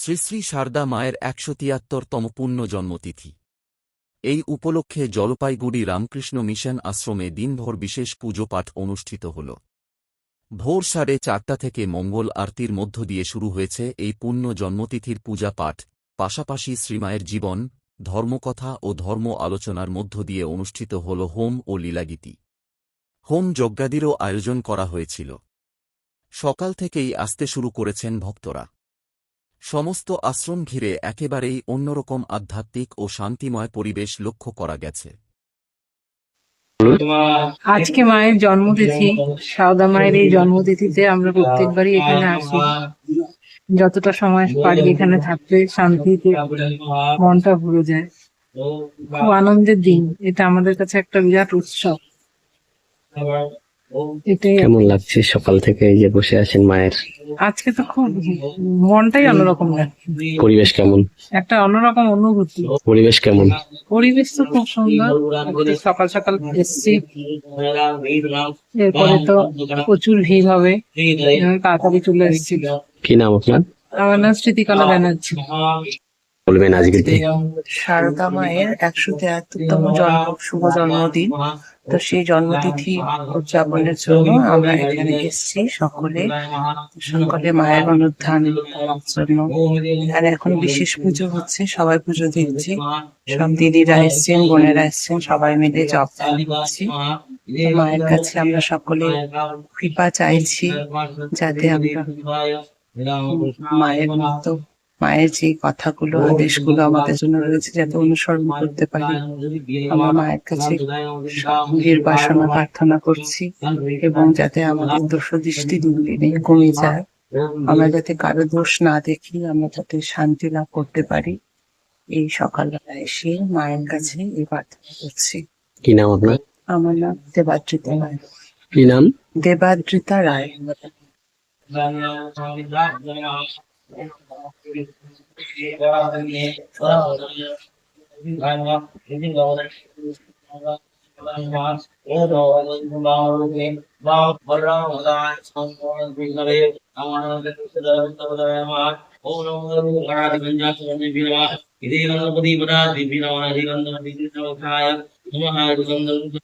শ্রী শ্রী শারদা মায়ের একশো তিয়াত্তরতম পুণ্য জন্মতিথি এই উপলক্ষে জলপাইগুড়ি রামকৃষ্ণ মিশন আশ্রমে দিনভর বিশেষ পুজো পাঠ অনুষ্ঠিত হল। ভোর সাড়ে চারটা থেকে মঙ্গল আরতির মধ্য দিয়ে শুরু হয়েছে এই পুণ্য জন্মতিথির পূজা পাঠ পাশাপাশি শ্রীমায়ের জীবন, ধর্মকথা ও ধর্ম আলোচনার মধ্য দিয়ে অনুষ্ঠিত হল হোম ও লীলাগীতি। হোম যজ্ঞাদিরও আয়োজন করা হয়েছিল। সকাল থেকেই আসতে শুরু করেছেন ভক্তরা। সমস্ত আশ্রম ঘিরে একেবারেই অন্যরকম আধ্যাত্মিক ও শান্তিময় পরিবেশ লক্ষ্য করা গেছে। আজকে মায়ের জন্মতিথি সাউদা মায়ের এই জন্মতিথিতে আমরা প্রত্যেকবারই এখানে আসি। যতটা সময় পারি এখানে থাকতে শান্তিতে মনটা ভরে যায়। খুব আনন্দের দিন। এটা আমাদের কাছে একটা বিরাট উৎসব। কেমন লাগছে সকাল থেকে এই যে বসে আছেন মায়ের? আজকে তো খুব মনটাই অন্যরকম পরিবেশ কেমন? একটা অন্যরকম অনুভূতি। পরিবেশ কেমন? পরিবেশ তো খুব সুন্দর। সকাল সকাল এসছি। এরপরে তো প্রচুর ভিড় হবে। তাড়াতাড়ি চলে এসেছি কি নাম আপনার? আমার নাম স্মৃতিকলা ব্যানার্জি। বলবেন আজকে শারদা মায়ের একশো তেয়াত্তরতম জন্ম শুভ জন্মদিন। তো সেই জন্মতিথি উদযাপনের জন্য আমরা এখানে এসেছি সকলে। সকলে মায়ের অনুধান জন্য। আর এখন বিশেষ পুজো হচ্ছে সবাই পুজো দিচ্ছি। সব দিদিরা এসছেন বোনেরা এসছেন সবাই মিলে জপ করছি। মায়ের কাছে আমরা সকলে কৃপা চাইছি যাতে আমরা মায়ের মতো মায়ের যে কথাগুলো আদেশগুলো আমাদের জন্য রয়েছে যাতে অনুসরণ করতে পারি। আমরা মায়ের কাছে নির্বাসনা প্রার্থনা করছি এবং যাতে আমাদের দোষ দৃষ্টি দিন দিনে কমে যায়। আমরা যাতে কারও দোষ না দেখি আমরা যাতে শান্তি লাভ করতে পারি। এই সকালবেলা এসে মায়ের কাছে এই প্রার্থনা করছি। কি নাম আপনার? আমার নাম দেবাদ্রিতা রায়। কি নাম? দেবাদ্রিতা রায়। இதே கணபதி பராதி வீரவாதி கந்தபதி கிருஷ்ணவசாய நமஹாரி கந்தபதி